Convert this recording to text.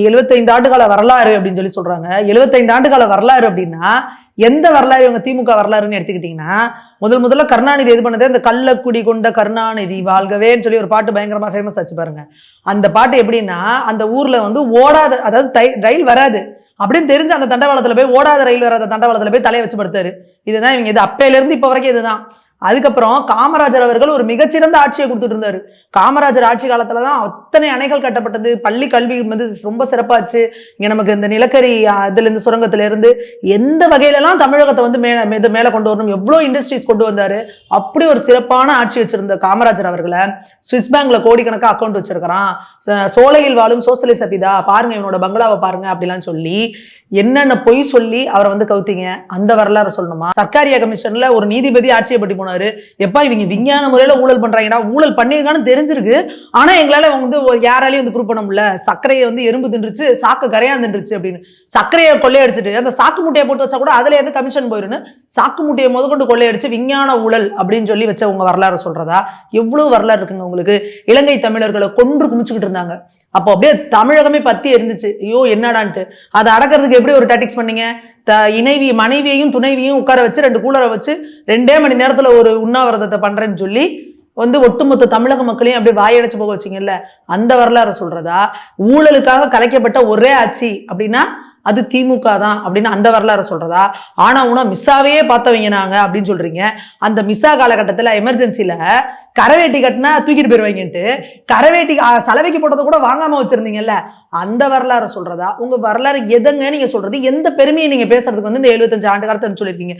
எழுபத்தைந்து ஆண்டுகால வரலாறு அப்படின்னு சொல்லி சொல்றாங்க. எழுபத்தைந்து ஆண்டுகால வரலாறு அப்படின்னா எந்த வரலாறு இவங்க திமுக வரலாறுன்னு எடுத்துக்கிட்டீங்கன்னா முதல் முதல்ல கருணாநிதி இது பண்ணதே? இந்த கள்ளக்குடி கொண்ட கருணாநிதி வாழ்கவேன்னு சொல்லி ஒரு பாட்டு பயங்கரமா ஃபேமஸ் ஆச்சு பாருங்க. அந்த பாட்டு எப்படின்னா அந்த ஊர்ல வந்து ஓடாத அதாவது தை- ரயில் வராது. அப்படின்னு தெரிஞ்சு அந்த தண்டவாளத்துல போய் ஓடாத ரயில் வராத தண்டவாளத்துல போய் தலையை வச்சு படுத்தாரு. இதுதான் இவங்க இது அப்பையில இருந்து இப்ப வரைக்கும் இதுதான். அதுக்கப்புறம் காமராஜர் அவர்கள் ஒரு மிகச்சிறந்த ஆட்சியை கொடுத்துட்டு இருந்தாரு. காமராஜர் ஆட்சி காலத்துல தான் அத்தனை அணைகள் கட்டப்பட்டது. பள்ளி கல்வி வந்து ரொம்ப சிறப்பாச்சு. இங்க நமக்கு இந்த நிலக்கரி அஹ், இதுல இருந்து சுரங்கத்துல இருந்து எந்த வகையிலலாம் தமிழகத்தை வந்து மேல மேல கொண்டு வரணும் எவ்வளோ இண்டஸ்ட்ரீஸ் கொண்டு வந்தாரு அப்படி ஒரு சிறப்பான ஆட்சி வச்சிருந்த காமராஜர் அவர்களை சுவிஸ் பேங்க்ல கோடிக்கணக்காக அக்கௌண்ட் வச்சிருக்கிறான். சோலையில் வாழும் சோசலிச பிதா பாருங்க இவனோட பங்களாவை பாருங்க அப்படிலாம் சொல்லி என்னென்ன பொய் சொல்லி அவரை வந்து கவுத்தீங்க அந்த வரலாறு சொல்லணுமா? சர்க்காரியா கமிஷன்ல ஒரு நீதிபதி ஆட்சியை பற்றி போனாரு. எப்பா இவங்க விஞ்ஞான முறையில் ஊழல் பண்றாங்கடா. ஊழல் பண்ணியிருக்கான்னு தெரிஞ்சிருக்கு. ஆனா எங்களால வந்து யாராலையும் வந்து ப்ரூவ் பண்ண முடியல. சர்க்கரையை வந்து எறும்பு தின்றுச்சு சாக்கு கரையா தின்றுச்சு அப்படின்னு. சர்க்கரையை கொள்ளையடிச்சிட்டு அந்த சாக்கு மூட்டையை போட்டு வச்சா கூட அதுல எது கமிஷன் போயிருன்னு? சாக்கு மூட்டையை முதற்கொண்டு கொள்ளையடிச்சு விஞ்ஞான ஊழல் அப்படின்னு சொல்லி வச்ச உங்க வரலாறு சொல்றதா? எவ்வளவு வரலாறு இருக்குங்க உங்களுக்கு? இலங்கை தமிழர்களை கொன்று குமிச்சுக்கிட்டு இருந்தாங்க. அப்போ அப்படியே தமிழகமே பத்தி எரிஞ்சிச்சு. ஐயோ என்னடான்ட்டு. அதை அடக்கிறதுக்கு எப்படி ஒரு டாட்டிக்ஸ் பண்ணீங்க? த இணைவி மனைவியையும் துணைவியையும் உட்கார வச்சு ரெண்டு கூலரை வச்சு ரெண்டே மணி நேரத்தில் ஒரு உண்ணாவிரதத்தை பண்றேன்னு சொல்லி வந்து ஒட்டுமொத்த தமிழக மக்களையும் அப்படியே வாயடைச்சு போக வச்சிங்கல்ல? அந்த வரலாறு சொல்றதா? ஊழலுக்காக கலைக்கப்பட்ட ஒரே ஆட்சி அப்படின்னா அது திமுக தான் அப்படின்னு அந்த வரலாறு சொல்றதா? ஆனா உனா மிஸ்ஸாவே பார்த்தவங்க நாங்க அப்படின்னு சொல்றீங்க. அந்த மிஸ்ஸா காலகட்டத்துல எமர்ஜென்சில கரவேட்டி கட்டினா தூக்கிட்டு போயிருவாங்கன்ட்டு கரவேட்டி சலவைக்கு போட்டதை கூட வாங்காம வச்சிருந்தீங்கல்ல? அந்த வரலாறு சொல்றதா? உங்க வரலாறு எதங்க நீங்க சொல்றது? எந்த பெருமையை நீங்க பேசுறதுக்கு வந்து இந்த எழுபத்தஞ்சு ஆண்டு காலத்தை சொல்லியிருக்கீங்க?